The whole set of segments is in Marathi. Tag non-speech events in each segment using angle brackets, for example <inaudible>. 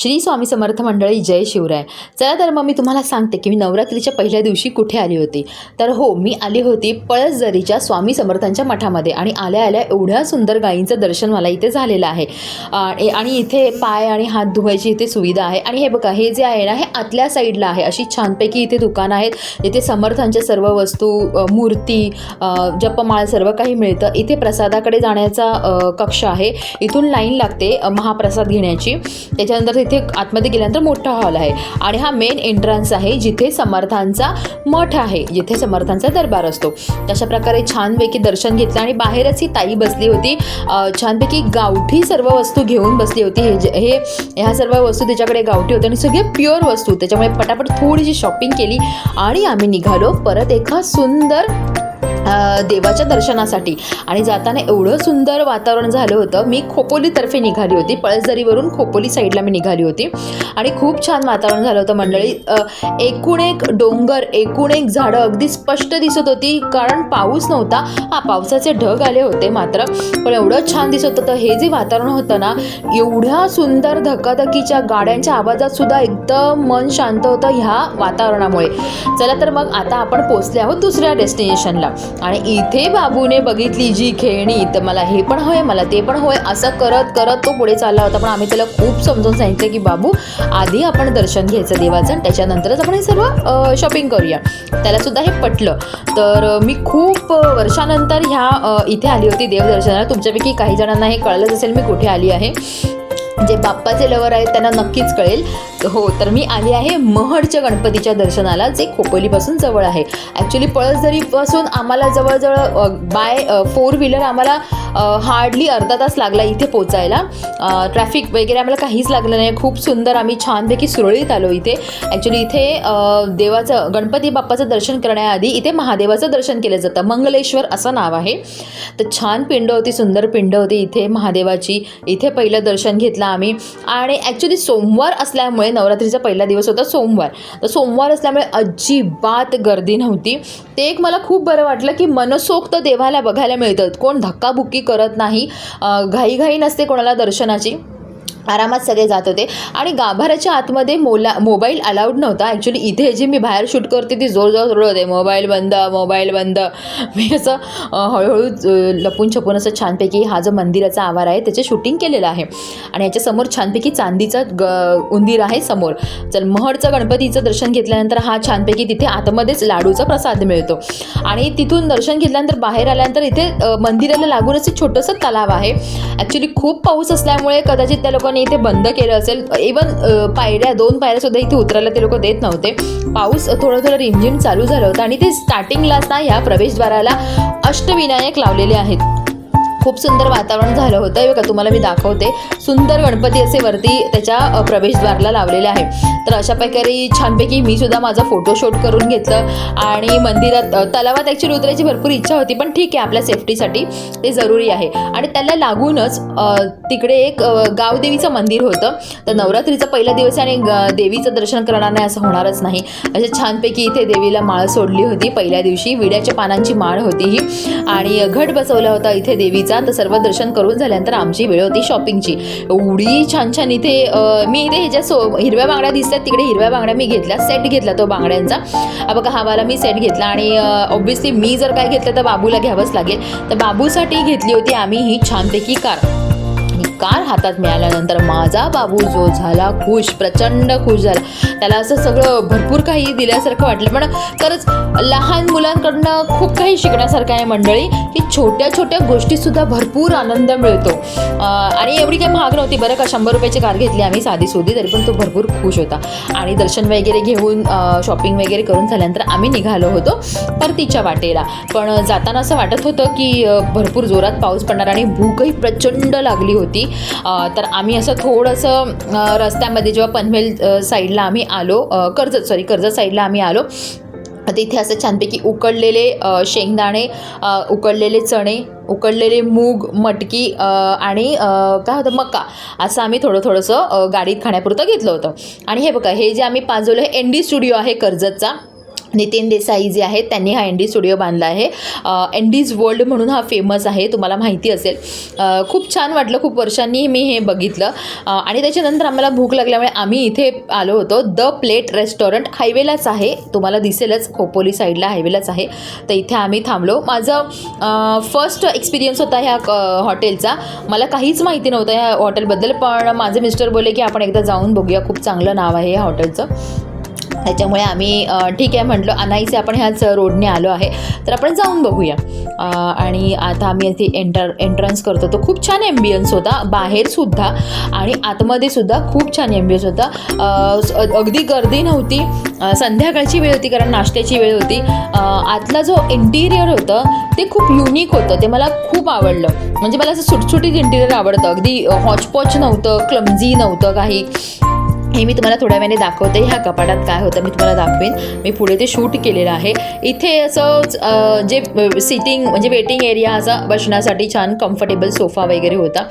श्री स्वामी समर्थ मंडळी जय शिवराय. चला तर मग मी तुम्हाला सांगते की मी नवरात्रीच्या पहिल्या दिवशी कुठे आली होती? तर हो मी आली होती पळसजरीच्या स्वामी समर्थांच्या मठामध्ये आणि आल्या आल्या एवढ्या सुंदर गायींचं दर्शन मला इथे झालेलं आहे. आणि आणि इथे पाय आणि हात धुवायची इथे सुविधा आहे. आणि हे बघा हे जे आहे ना हे आतल्या साईडला आहे. अशी छानपैकी इथे दुकानं आहेत. इथे समर्थांच्या सर्व वस्तू मूर्ती जपमाळ सर्व काही मिळतं. इथे प्रसादाकडे जाण्याचा कक्ष आहे. इथून लाईन लागते महाप्रसाद घेण्याची. त्याच्यानंतर तिथे आतमध्ये गेल्यानंतर मोठा हॉल आहे. आणि हा मेन एंट्रन्स आहे जिथे समर्थांचा मठ आहे. जिथे समर्थांचा दरबार असतो. तशा प्रकारे छानपैकी दर्शन घेतलं आणि बाहेरच ही ताई बसली होती. छानपैकी गावठी सर्व वस्तू घेऊन बसली होती. हे जे- हे ह्या सर्व वस्तू त्याच्याकडे गावठी होत्या आणि सगळे प्युअर वस्तू त्याच्यामुळे पटापट थोडीशी शॉपिंग केली आणि आम्ही निघालो. परत एका सुंदर देवाच्या दर्शनासाठी. आणि जाताना एवढं सुंदर वातावरण झालं होतं. मी खोपोलीतर्फे निघाली होती. पळसदरीवरून खोपोली साईडला मी निघाली होती. आणि खूप छान वातावरण झालं होतं मंडळी. एकूण एक डोंगर एकूण एक झाडं अगदी स्पष्ट दिसत होती. कारण पाऊस नव्हता. हा पावसाचे ढग आले होते मात्र. पण एवढं छान दिसत होतं. हे जे वातावरण होतं ना एवढ्या सुंदर धकाधकीच्या गाड्यांच्या आवाजात सुद्धा एकदम मन शांत होतं ह्या वातावरणामुळे. चला तर मग आता आपण पोचले आहोत दुसऱ्या डेस्टिनेशनला. आणि इथे बाबूने बघितली जी खेळणी तर मला हे पण होय मला ते पण होय असं करत करत तो पुढे चालला होता. पण आम्ही त्याला खूप समजून सांगितलं की बाबू आधी आपण दर्शन घ्यायचं देवाचं आणि त्याच्यानंतरच आपण हे सर्व शॉपिंग करूया. त्यालासुद्धा हे पटलं. तर मी खूप वर्षानंतर ह्या इथे आली होती देवदर्शनाला तुमच्यापैकी काही जणांना हे कळलंच असेल मी कुठे आली आहे. जे बाप्पाचे लवर आहेत त्यांना नक्कीच कळेल. हो तर मी आली आहे महडच्या गणपतीच्या दर्शनाला जे खोपोलीपासून जवळ आहे. ॲक्च्युली पळसदरीपासून आम्हाला जवळजवळ बाय फोर व्हीलर आम्हाला हार्डली अर्धा तास लागला इथे पोचायला. ट्रॅफिक वगैरे आम्हाला काहीच लागलं नाही. खूप सुंदर आम्ही छानपैकी सुरळीत आलो इथे. ॲक्च्युली इथे देवाचं गणपती बाप्पाचं दर्शन करण्याआधी इथे महादेवाचं दर्शन केलं जातं. मंगलेश्वर असं नाव आहे. तर छान पिंड होती सुंदर पिंड होती इथे महादेवाची. इथे पहिलं दर्शन घेतलं आम्ही. आणि ॲक्च्युली सोमवार असल्यामुळे नवरात्रीचा पहिला दिवस होता सोमवार. तर सोमवार असल्यामुळे अजिबात गर्दी नव्हती. ते एक मला खूप बरं वाटलं की मनसोक्त देवाला बघायला मिळतं. कोण धक्काबुक्की करत नाही. घाईघाई नसते कोणाला दर्शनाची. आरामात सगळे जात होते. आणि गाभाऱ्याच्या आतमध्ये मोला मोबाईल अलाउड नव्हता. ॲक्च्युली इथे जी मी बाहेर शूट करते ती जोर जोर होते. मोबाईल बंद मोबाईल बंद. मी असं हळूहळू लपून छपून असं छानपैकी हा जो मंदिराचा आवार आहे त्याचे शूटिंग केलेलं आहे. आणि याच्यासमोर छानपैकी चांदीचा ग उंदीर आहे समोर. चल महडचं गणपतीचं दर्शन घेतल्यानंतर हा छानपैकी तिथे आतमध्येच लाडूचा प्रसाद मिळतो. आणि तिथून दर्शन घेतल्यानंतर बाहेर आल्यानंतर इथे मंदिराला लागूनच एक छोटंसं तलाव आहे. ॲक्च्युली खूप पाऊस असल्यामुळे कदाचित त्या लोकांनी इथे बंद केलं असेल. इवन पायऱ्या दोन पायऱ्या सुद्धा इथे उतरायला ते लोक देत नव्हते. पाऊस थोडं थोडं रिमझिम चालू झालं होतं आणि ते स्टार्टिंगलाच ना ह्या प्रवेशद्वाराला अष्टविनायक लावलेले आहेत. खूप सुंदर वातावरण झालं होतं. हे बघा तुम्हाला मी दाखवते. सुंदर गणपती असे वरती त्याच्या प्रवेशद्वारला लावलेले आहे. तर अशा प्रकारे छानपैकी मी सुद्धा माझा फोटोशूट करून घेतलं. आणि मंदिरात तलावात ॲक्च्युली उतरायची भरपूर इच्छा होती पण ठीक आहे आपल्या सेफ्टीसाठी ते जरुरी आहे. आणि त्याला लागूनच तिकडे एक गावदेवीचं मंदिर होतं. तर नवरात्रीचा पहिला दिवस आणि ग- देवीचं दर्शन करणार नाही असं होणारच नाही. असे छानपैकी इथे देवीला माळ सोडली होती पहिल्या दिवशी. विड्याच्या पानांची माळ होती ही. आणि घट बसवला होता इथे देवीचा. तर सर्व दर्शन करून झाल्यानंतर आमची वेळ होती शॉपिंगची एवढी छान छान इथे मी इथे ह्याच्या सो हिरव्या बांगड्या दिसतात तिकडे हिरव्या बांगड्या मी घेतल्या सेट घेतला तो बांगड्यांचा. बघा हा वाला मी सेट घेतला आणि ऑब्व्हियसली मी जर काय घेतलं तर बाबूला घ्यावंच लागेल. तर बाबूसाठी घेतली होती आम्ही ही छानपैकी कार. कार हातात मिळाल्यानंतर माझा बाबू जो झाला खुश प्रचंड खुश झाला. त्याला असं सगळं भरपूर काही दिल्यासारखं वाटलं. पण खरंच लहान मुलांकडनं खूप काही शिकण्यासारखं आहे मंडळी. की छोट्या छोट्या गोष्टीसुद्धा भरपूर आनंद मिळतो. आणि एवढी काही महाग नव्हती. बरं का शंभर रुपयाची कार घेतली आम्ही साधी सोधी तरी पण तो भरपूर खुश होता. आणि दर्शन वगैरे घेऊन शॉपिंग वगैरे करून झाल्यानंतर आम्ही निघालो होतो परतीच्या वाटेला. पण जाताना असं वाटत होतं की भरपूर जोरात पाऊस पडणार आणि भूकही प्रचंड लागली होती. तर आम्ही असं थोडंसं रस्त्यामध्ये जेव्हा पनवेल साईडला आम्ही आलो कर्जत सॉरी कर्जत साईडला आम्ही आलो तिथे असं छानपैकी उकडलेले शेंगदाणे उकडलेले चणे उकडलेले मूग मटकी आणि काय होतं मका असं आम्ही थोडं थोडंसं गाडीत खाण्यापुरतं घेतलं होतं. आणि हे बघा हे जे आम्ही पाजवलं हे एन डी स्टुडिओ आहे कर्जतचा. नितीन देसाई जे आहेत त्यांनी हा एनडी स्टुडिओ बांधला आहे. एनडीज वर्ल्ड म्हणून हा फेमस आहे तुम्हाला माहिती असेल. खूप छान वाटलं खूप वर्षांनी मी हे बघितलं. आणि त्याच्यानंतर आम्हाला भूक लागल्यामुळे आम्ही इथे आलो होतो. द प्लेट रेस्टॉरंट हायवेलाच आहे. तुम्हाला दिसेलच खोपोली साईडला हायवेलाच आहे. तर इथे आम्ही थांबलो. माझं फर्स्ट एक्सपिरियन्स होता ह्या क- हॉटेलचा. मला काहीच माहिती नव्हतं ह्या हॉटेलबद्दल पण माझे मिस्टर बोलले की आपण एकदा जाऊन बघूया. खूप चांगलं नाव आहे या हॉटेलचं. त्याच्यामुळे आम्ही ठीक आहे म्हटलं अनाईचे आपण ह्याच रोडने आलो आहे. तर आपण जाऊन बघूया. आणि आता आम्ही इथे एंटर एंट्रन्स करतो. तो खूप छान एम्बियन्स होता बाहेरसुद्धा आणि आतमध्ये सुद्धा खूप छान एम्बियन्स होता. अगदी गर्दी नव्हती. संध्याकाळची वेळ होती कारण नाश्त्याची वेळ होती. आतला जो इंटिरियर होतं ते खूप युनिक होतं. ते मला खूप आवडलं. म्हणजे मला असं सुटसुटीत इंटिरियर आवडतं. अगदी हॉचपॉच नव्हतं क्लमझी नव्हतं काही. हे मी तुम्हाला थोड्या वेळाने दाखवते. ह्या कपाटात काय होतं मी तुम्हाला दाखवेन. मी पुढे ते शूट केलेलं आहे. इथे असं जे सिटिंग म्हणजे वेटिंग एरिया असा बसण्यासाठी छान कम्फर्टेबल सोफा वगैरे होता.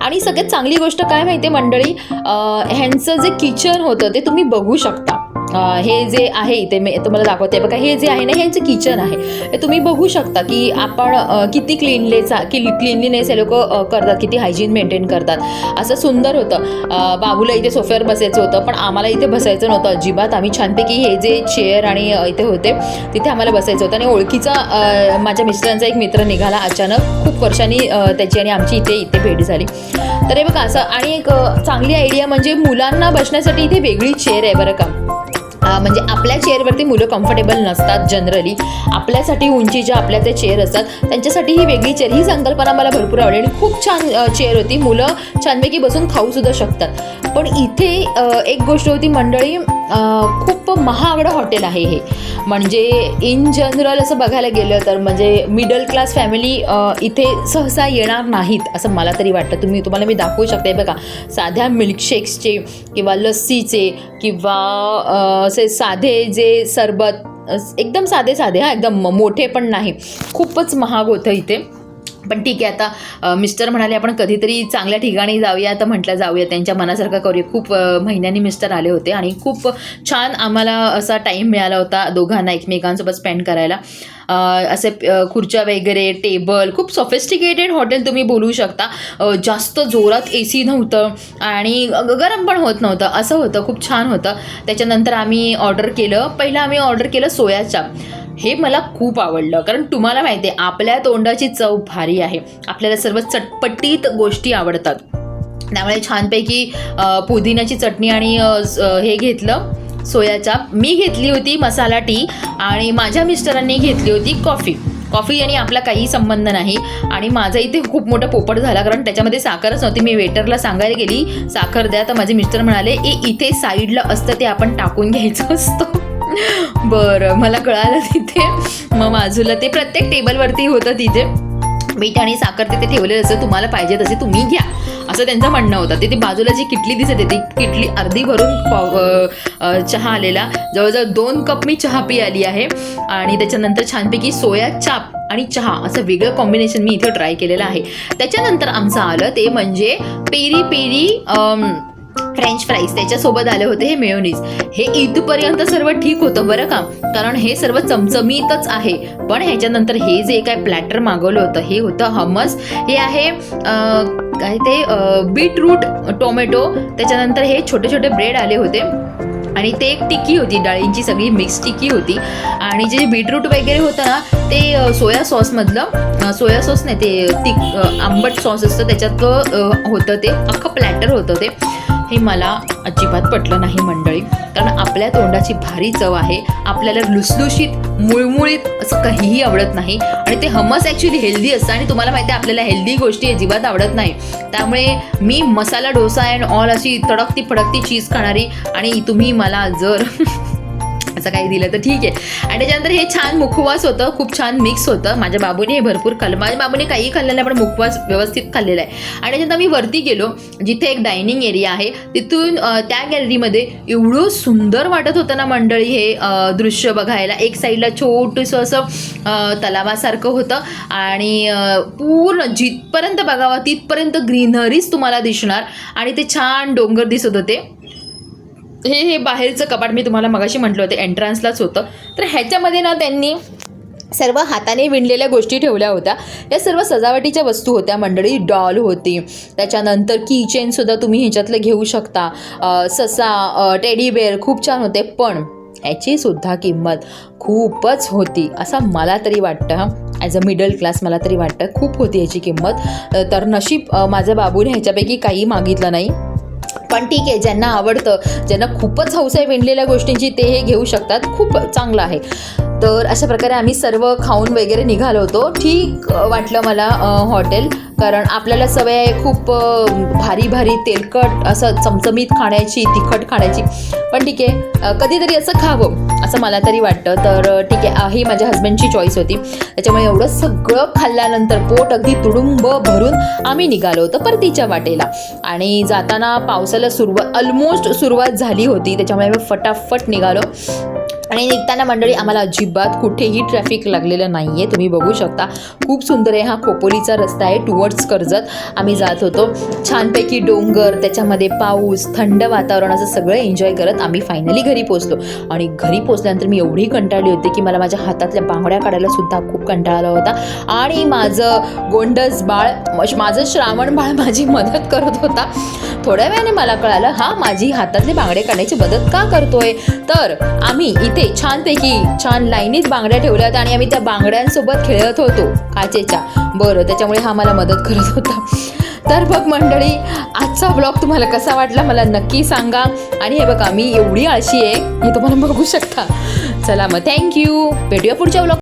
आणि सगळ्यात चांगली गोष्ट काय माहिती आहे मंडळी ह्यांचं जे किचन होतं ते तुम्ही बघू शकता. हे जे आहे इथे मी तुम्हाला दाखवते. बघा हे जे आहे ना ह्यांचं किचन आहे. हे तुम्ही बघू शकता की आपण किती क्लीनलेचा की क्लिनलीनेस हे लोक करतात किती हायजीन मेंटेन करतात. असं सुंदर होतं. बाबूला इथे सोफ्यावर बसायचं होतं पण आम्हाला इथे बसायचं नव्हतं. अजिबात. आम्ही छानपैकी हे जे चेअर आणि इथे होते तिथे आम्हाला बसायचं होतं. आणि ओळखीचा माझ्या मिस्टरांचा एक मित्र निघाला अचानक. खूप वर्षांनी त्याची आणि आमची इथे इथे भेट झाली. तर हे बघा असं आणि एक चांगली आयडिया म्हणजे मुलांना बसण्यासाठी इथे वेगळी चेअर आहे बरं का. म्हणजे आपल्या चेअरवरती मुलं कम्फर्टेबल नसतात जनरली आपल्यासाठी उंची ज्या आपल्या त्या चेअर असतात त्यांच्यासाठी ही वेगळी चेअर ही संकल्पना मला भरपूर आवडली आणि खूप छान चेअर होती. मुलं छानपैकी बसून खाऊसुद्धा शकतात. पण इथे एक गोष्ट होती मंडळी खूप महागडं हॉटेल आहे हे. म्हणजे इन जनरल असं बघायला गेलं तर म्हणजे मिडल क्लास फॅमिली इथे सहसा येणार नाहीत असं मला तरी वाटतं. तुम्ही तुम्हाला मी दाखवू शकते. बघा साध्या मिल्कशेक्सचे किंवा लस्सीचे किंवा असे साधे जे सरबत एकदम साधे साधे हा एकदम मोठे पण नाही. खूपच महाग होतं इथे. पण ठीक आहे आता मिस्टर म्हणाले आपण कधीतरी चांगल्या ठिकाणी जाऊया तर म्हटलं जाऊया. त्यांच्या मनासारखं करूया. खूप महिन्यांनी मिस्टर आले होते आणि खूप छान आम्हाला असा टाईम मिळाला होता दोघांना एकमेकांसोबत स्पेंड करायला. असे खुर्च्या वगैरे टेबल खूप सॉफिस्टिकेटेड हॉटेल तुम्ही बोलू शकता. जास्त जोरात ए सी नव्हतं आणि गरम पण होत नव्हतं. असं होतं खूप छान होतं. त्याच्यानंतर आम्ही ऑर्डर केलं. पहिलं आम्ही ऑर्डर केलं सोयाचाप हे मला खूप आवडलं. कारण तुम्हाला माहिती आहे आपल्या तोंडाची चव भारी आहे. आपल्याला सर्व चटपटीत गोष्टी आवडतात. त्यामुळे छानपैकी पुदिन्याची चटणी आणि हे घेतलं. सोयाचा मी घेतली होती मसाला टी आणि माझ्या मिस्टरांनी घेतली होती कॉफी. कॉफी आणि आपला काही संबंध नाही. आणि माझा इथे खूप मोठा पोपट झाला कारण त्याच्यामध्ये साखरच नव्हती. मी वेटरला सांगायला गेली साखर द्या. तर माझे मिस्टर म्हणाले ए इथे साईडला असतं ते आपण टाकून घ्यायचं असतं. बरं मला कळालं तिथे. मग बाजूला ते प्रत्येक टेबलवरती होतं तिथे. मीठ आणि साखर तिथे ठेवले असं तुम्हाला पाहिजे तसे तुम्ही घ्या. असं त्यांचं म्हणणं होतं. तिथे बाजूला जी किटली दिसत होती किटली अर्धी भरून पाव चहा आलेला. जवळजवळ दोन कप मी चहा पी आली आहे. आणि त्याच्यानंतर छानपैकी सोया चाप आणि चहा असं वेगळं कॉम्बिनेशन मी इथे ट्राय केलेलं आहे. त्याच्यानंतर आमचं आलं ते म्हणजे पेरी पेरी फ्रेंच फ्राईज त्याच्यासोबत आले होते हे मेयोनीज हे इथपर्यंत सर्व ठीक होतं बरं का? कारण हे सर्व चमचमीतच आहे. पण ह्याच्यानंतर हे जे काय प्लॅटर मागवलं होतं हे होतं हमस हे आहे काय ते बीटरूट टोमॅटो त्याच्यानंतर हे छोटे छोटे ब्रेड आले होते. आणि ते एक टिक्की होती डाळींची सगळी मिक्स टिक्की होती. आणि जे बीटरूट वगैरे होतं ना ते सोया सॉसमधलं सोया सॉस नाही ते तिक आंबट सॉस असतं त्याच्यात होतं ते अख्खं प्लॅटर होतं ते. हे मला अजिबात पटलं नाही मंडळी. कारण आपल्या तोंडाची भारी चव आहे. आपल्याला लुसलुशीत मुळमुळीत असं काहीही आवडत नाही. आणि ते हमस ॲक्च्युली हेल्दी असतं आणि तुम्हाला माहिती आहे आपल्याला हेल्दी गोष्टी अजिबात आवडत नाही. त्यामुळे मी मसाला डोसा अँड ऑल अशी तडकती फडकती चीज खाणारी. आणि तुम्ही मला जर <laughs> असं काही दिलं तर ठीक आहे. आणि त्याच्यानंतर हे छान मुखवास होतं खूप छान मिक्स होतं. माझ्या बाबूने हे भरपूर खाल्लं. माझ्या बाबूने काही खाल्लेलं आहे पण मुखवास व्यवस्थित खाल्लेला आहे. आणि त्याच्यानंतर मी वरती गेलो जिथे एक डायनिंग एरिया आहे. तिथून त्या गॅलरीमध्ये एवढं सुंदर वाटत होतं ना मंडळी हे दृश्य बघायला. एक साईडला छोटंसं असं तलावासारखं होतं. आणि पूर्ण जिथपर्यंत बघावं तिथपर्यंत ग्रीनरीच तुम्हाला दिसणार. आणि ते छान डोंगर दिसत होते. हे हे बाहेरचं कपाट मी तुम्हाला मगाशी म्हटलं होतं एंट्रान्सलाच होतं. तर ह्याच्यामध्ये ना त्यांनी सर्व हाताने विणलेल्या गोष्टी ठेवल्या होत्या. या सर्व सजावटीच्या वस्तू होत्या. मंडळी डॉल होती. त्याच्यानंतर की चेनसुद्धा तुम्ही ह्याच्यातलं घेऊ शकता. ससा टेडी बेअर खूप छान होते. पण ह्याची सुद्धा किंमत खूपच होती. असं मला तरी वाटतं ॲज अ मिडल क्लास मला तरी वाटतं खूप होती ह्याची किंमत. तर नशीब माझ्या बाबूने ह्याच्यापैकी काही मागितलं नाही. पण ठीक आहे ज्यांना आवडतं ज्यांना खूपच हौस आहे विणलेल्या गोष्टींची ते हे घेऊ शकतात. खूप चांगलं आहे. तर अशा प्रकारे आम्ही सर्व खाऊन वगैरे निघालो होतो. ठीक वाटलं मला हॉटेल. कारण आपल्याला सवय आहे खूप भारी भारी तेलकट असं चमचमीत खाण्याची तिखट खाण्याची. पण ठीक आहे कधीतरी असं खावं असं मला तरी वाटतं. तर ठीक आहे ही माझ्या हस्बंडची चॉईस होती. त्याच्यामुळे एवढं सगळं खाल्ल्यानंतर पोट अगदी तुडुंब भरून आम्ही निघालो होतो परतीच्या वाटेला. आणि जाताना पावसाला सुरुवात ऑलमोस्ट सुरुवात झाली होती. त्याच्यामुळे आम्ही फटाफट निघालो. आणि निघताना मंडळी आम्हाला अजिबात कुठेही ट्रॅफिक लागलेलं नाही आहे तुम्ही बघू शकता खूप सुंदर आहे हा खोपोलीचा रस्ता आहे टुवर्ड्स कर्जत. आम्ही जात होतो. छानपैकी डोंगर त्याच्यामध्ये पाऊस थंड वातावरण असं सगळं एन्जॉय करत आम्ही फायनली घरी पोचलो आणि घरी पोचल्यानंतर मी एवढी कंटाळली होती की मला माझ्या हातातल्या बांगड्या काढायला सुद्धा खूप कंटाळा आला होता. आणि माझं गोंडस बाळ म्हणजे माझं श्रावण बाळ माझी मदत करत होता. थोड्या वेळाने मला कळालं हा माझी हातातले बांगडे काढण्याची मदत का करतोय? तर आम्ही इथे छानपैकी छान लाईनीत बांगड्या ठेवल्या होत्या आणि आम्ही त्या बांगड्यांसोबत खेळत होतो काचेच्या. बरं त्याच्यामुळे हा मला मदत करत होता. तर बघ मंडळी आजचा ब्लॉग तुम्हाला कसा वाटला मला नक्की सांगा. आणि हे बघा मी एवढी आळशी आहे हे तुम्हाला बघू शकता. चला मग थँक्यू भेटूया पुढच्या ब्लॉग